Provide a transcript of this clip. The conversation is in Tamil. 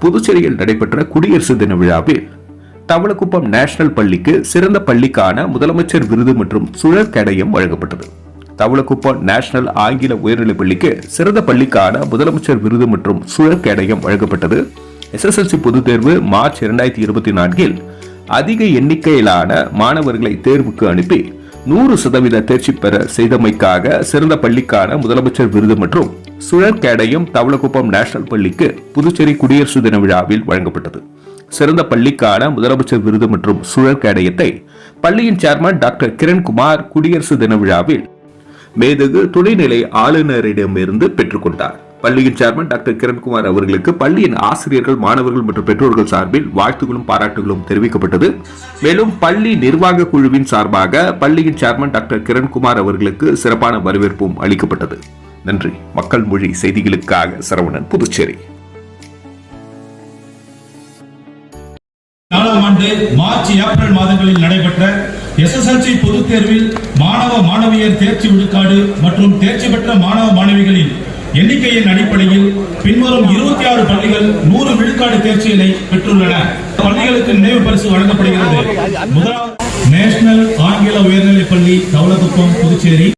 புதுச்சேரியில் நடைபெற்ற குடியரசு தின விழாவில் தவளக்குப்பம் நேஷனல் பள்ளிக்கு சிறந்த பள்ளிக்கான முதலமைச்சர் விருது மற்றும் சுழற் கேடயம் வழங்கப்பட்டது. தவளக்குப்பம் நேஷனல் ஆங்கில உயர்நிலைப் பள்ளிக்கு சிறந்த பள்ளிக்கான முதலமைச்சர் விருது மற்றும் சுழற் கேடயம் வழங்கப்பட்டது. எஸ்எஸ்எல்சி பொதுத் தேர்வு மார்ச் இரண்டாயிரத்தி இருபத்தி நான்கில் அதிக எண்ணிக்கையிலான மாணவர்களை தேர்வுக்கு அனுப்பி நூறு சதவீத தேர்ச்சி பெற செய்தமைக்காக சிறந்த பள்ளிக்கான முதலமைச்சர் விருது மற்றும் சுழற்கேடையும் தவளக்குப்பம் நேஷனல் பள்ளிக்கு புதுச்சேரி குடியரசு தின விழாவில் வழங்கப்பட்டது. சிறந்த பள்ளிக்கான முதலமைச்சர் விருது மற்றும் சுழற்கேடயத்தை பள்ளியின் சேர்மன் டாக்டர் கிரண்குமார் குடியரசு தின விழாவில் மேதகு துணைநிலை ஆளுநரிடமிருந்து பெற்றுக்கொண்டார். பள்ளியின் சேர்மன் டாக்டர் கிரண்குமார் அவர்களுக்கு பள்ளியின் ஆசிரியர்கள் மாணவர்கள் மற்றும் பெற்றோர்கள் சார்பில் வாழ்த்துகளும் பாராட்டுகளும் தெரிவிக்கப்பட்டது. மேலும் பள்ளி நிர்வாக குழுவின் சார்பாக பள்ளியின் சேர்மன் டாக்டர் கிரண்குமார் அவர்களுக்கு சிறப்பான வரவேற்பும் அளிக்கப்பட்டது. நன்றி. மக்கள் மொழி செய்திகளுக்காக சரவணன் புதுச்சேரி. நாலாம் ஆண்டு மார்ச் ஏப்ரல் மாதங்களில் நடைபெற்ற எஸ்எஸ்எல்சி பொதுத் தேர்வில் மாணவ மாணவியர் தேர்ச்சி விழுக்காடு மற்றும் தேர்ச்சி பெற்ற மாணவ மாணவிகளின் எண்ணிக்கையின் அடிப்படையில் பின்வரும் இருபத்தி ஆறு பள்ளிகள் நூறு விழுக்காடு தேர்ச்சியினை பெற்றுள்ளன. பள்ளிகளுக்கு நினைவு பரிசு வழங்கப்படுகிறது. முதலாவது நேஷனல் ஆங்கில உயர்நிலைப் பள்ளி தவளகுப்பம் புதுச்சேரி.